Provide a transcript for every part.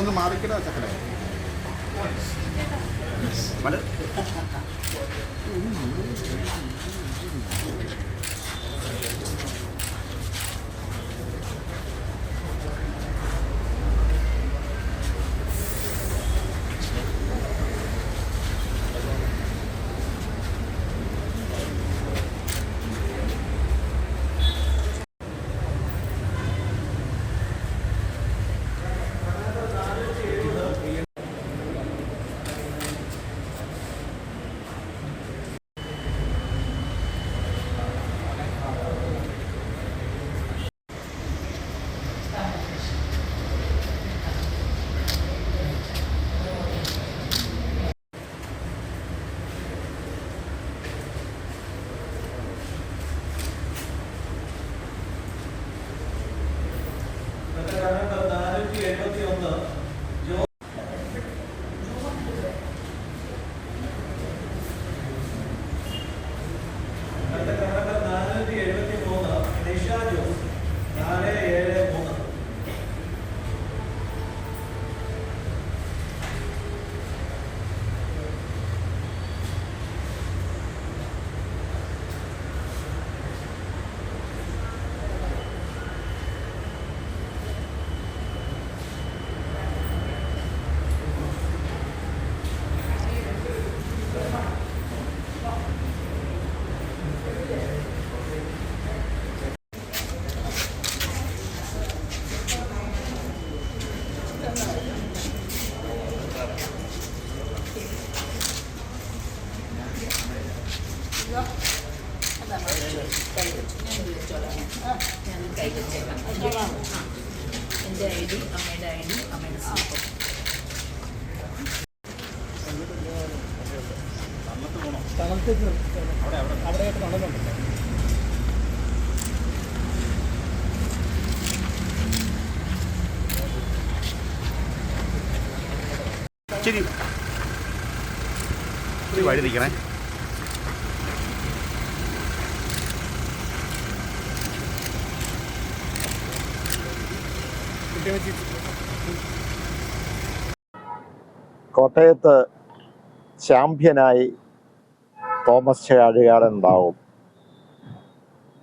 ഒന്ന് മാറിക്കടാ ചക്കടെ വളരെ എന്റെ ഐ ഡി അമ്മയുടെ ഐ ഡി അമ്മയുടെ സ്ലിപ്പും ശരി വഴി നിൽക്കണേ. കോട്ടയത്ത് ചാമ്പ്യനായി തോമസ് ചാഴികാടൻ ഉണ്ടാവും.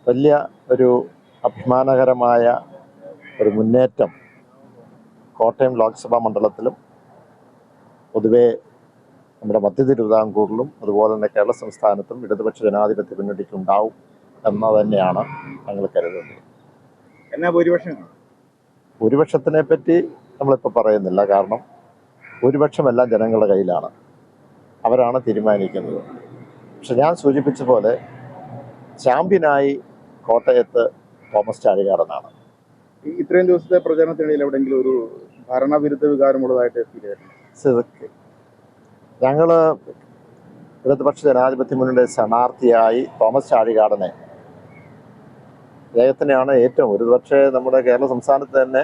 വലിയ ഒരു അഭിമാനകരമായ ഒരു മുന്നേറ്റം കോട്ടയം ലോക്സഭാ മണ്ഡലത്തിലും പൊതുവെ നമ്മുടെ മധ്യ തിരുവിതാംകൂറിലും അതുപോലെ തന്നെ കേരള സംസ്ഥാനത്തും ഇടതുപക്ഷ ജനാധിപത്യ മുന്നണിക്ക് ഉണ്ടാവും എന്ന് തന്നെയാണ് ഞങ്ങൾ കരുതുന്നത്. എന്നാ ഭൂരിപക്ഷം? ഭൂരിപക്ഷത്തിനെ പറ്റി നമ്മളിപ്പോൾ പറയുന്നില്ല. കാരണം ഭൂരിപക്ഷമെല്ലാം ജനങ്ങളുടെ കയ്യിലാണ്. അവരാണ് തീരുമാനിക്കുന്നത്. പക്ഷെ ഞാൻ സൂചിപ്പിച്ച പോലെ ചാമ്പ്യനായി കോട്ടയത്ത് തോമസ് ചാഴികാടനാണ് ഈ ഇത്രയും ദിവസത്തെ പ്രചരണത്തിനിടയിൽ എവിടെയെങ്കിലും ഒരു ഭരണവിരുദ്ധ വികാരമുള്ളതായിട്ട് ഫീൽ ചെയ്തിട്ടുണ്ട് ഞങ്ങൾ ഇടതുപക്ഷ ജനാധിപത്യ മുന്നണിയുടെ സ്ഥാനാർത്ഥിയായി തോമസ് ചാഴികാടനെ അദ്ദേഹത്തിനെയാണ് ഏറ്റവും ഒരു പക്ഷേ നമ്മുടെ കേരള സംസ്ഥാനത്ത് തന്നെ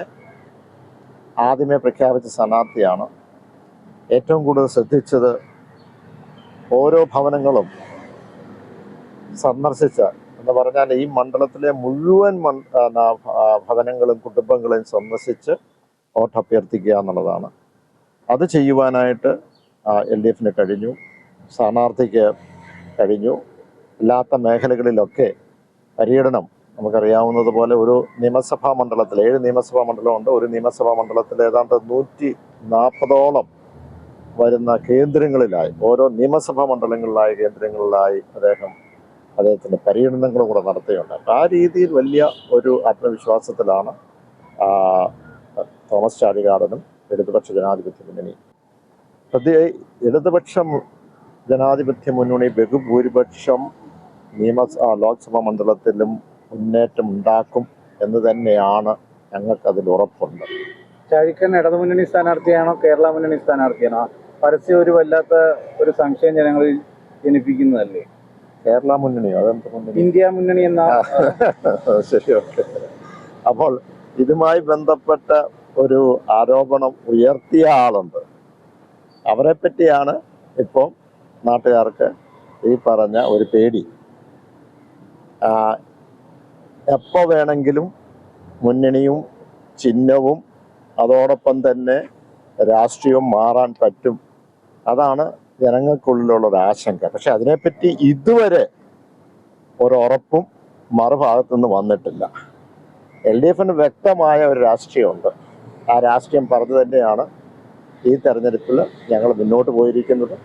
ആദ്യമേ പ്രഖ്യാപിച്ച സ്ഥാനാർത്ഥിയാണ്. ഏറ്റവും കൂടുതൽ ശ്രദ്ധിച്ചത് ഓരോ ഭവനങ്ങളും സന്ദർശിച്ച എന്ന് പറഞ്ഞാൽ ഈ മണ്ഡലത്തിലെ മുഴുവൻ ഭവനങ്ങളും കുടുംബങ്ങളെയും സന്ദർശിച്ച് വോട്ട് അഭ്യർത്ഥിക്കുക എന്നുള്ളതാണ്. അത് ചെയ്യുവാനായിട്ട് എൽ ഡി എഫിന് കഴിഞ്ഞു. സ്ഥാനാർത്ഥിക്ക് കഴിഞ്ഞു. അല്ലാത്ത മേഖലകളിലൊക്കെ പര്യടനം നമുക്കറിയാവുന്നതുപോലെ ഒരു നിയമസഭാ മണ്ഡലത്തിൽ ഏഴ് നിയമസഭാ മണ്ഡലമുണ്ട്. ഒരു നിയമസഭാ മണ്ഡലത്തിൽ ഏതാണ്ട് നൂറ്റി നാൽപ്പതോളം വരുന്ന കേന്ദ്രങ്ങളിലായി ഓരോ നിയമസഭാ മണ്ഡലങ്ങളിലായി കേന്ദ്രങ്ങളിലായി അദ്ദേഹം അദ്ദേഹത്തിന്റെ പര്യടനങ്ങളും കൂടെ നടത്തുകയുണ്ട് ആ രീതിയിൽ വലിയ ഒരു ആത്മവിശ്വാസത്തിലാണ് തോമസ് ചാടികാടനും ഇടതുപക്ഷ ജനാധിപത്യ മുന്നണി. ഇടതുപക്ഷം ജനാധിപത്യ മുന്നണി ബഹുഭൂരിപക്ഷം നിയമ ആ, ലോക്സഭാ മണ്ഡലത്തിലും മുന്നേറ്റം ഉണ്ടാക്കും എന്ന് തന്നെയാണ് ഞങ്ങൾക്കതിൽ ഉറപ്പുണ്ട്. ചാഴിക്കൻ ഇടതുമുന്നണി സ്ഥാനാർത്ഥിയാണോ കേരള മുന്നണി സ്ഥാനാർത്ഥിയാണോ? പരസ്യം ഒരു വല്ലാത്ത ഒരു സംശയം ജനങ്ങളിൽ ജനിപ്പിക്കുന്നതല്ലേ? കേരള മുന്നണിയോ? അതെന്ത് മുന്നണി? ഇന്ത്യ മുന്നണി എന്ന ശരി ഓക്കെ. അപ്പോൾ ഇതുമായി ബന്ധപ്പെട്ട ഒരു ആരോപണം ഉയർത്തിയ ആളുണ്ട്. അവരെ പറ്റിയാണ് ഇപ്പോൾ നാട്ടുകാർക്ക് ഈ പറഞ്ഞ ഒരു പേടി. എപ്പോൾ വേണമെങ്കിലും മുന്നണിയും ചിഹ്നവും അതോടൊപ്പം തന്നെ രാഷ്ട്രീയവും മാറാൻ പറ്റും. അതാണ് ജനങ്ങൾക്കുള്ളിലുള്ള ഒരു ആശങ്ക. പക്ഷെ അതിനെപ്പറ്റി ഇതുവരെ ഒരു ഉറപ്പും മറുഭാഗത്തു നിന്ന് വന്നിട്ടില്ല. എൽ ഡി എഫിന് വ്യക്തമായ ഒരു രാഷ്ട്രീയമുണ്ട്. ആ രാഷ്ട്രീയം പറഞ്ഞു തന്നെയാണ് ഈ തെരഞ്ഞെടുപ്പിൽ ഞങ്ങൾ മുന്നോട്ട് പോയിരിക്കുന്നത്.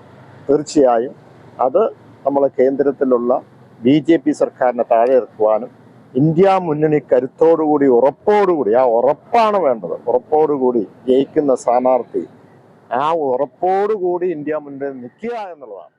തീർച്ചയായും അത് നമ്മൾ കേന്ദ്രത്തിലുള്ള ബി ജെ പി സർക്കാരിനെ താഴെ ഇറക്കുവാനും ഇന്ത്യ മുന്നണി കരുത്തോടുകൂടി ഉറപ്പോടുകൂടി ആ ഉറപ്പാണ് വേണ്ടത്. ഉറപ്പോടുകൂടി ജയിക്കുന്ന സ്ഥാനാർത്ഥി ആ ഉറപ്പോടുകൂടി ഇന്ത്യ മുന്നണി നിൽക്കുക എന്നുള്ളതാണ്.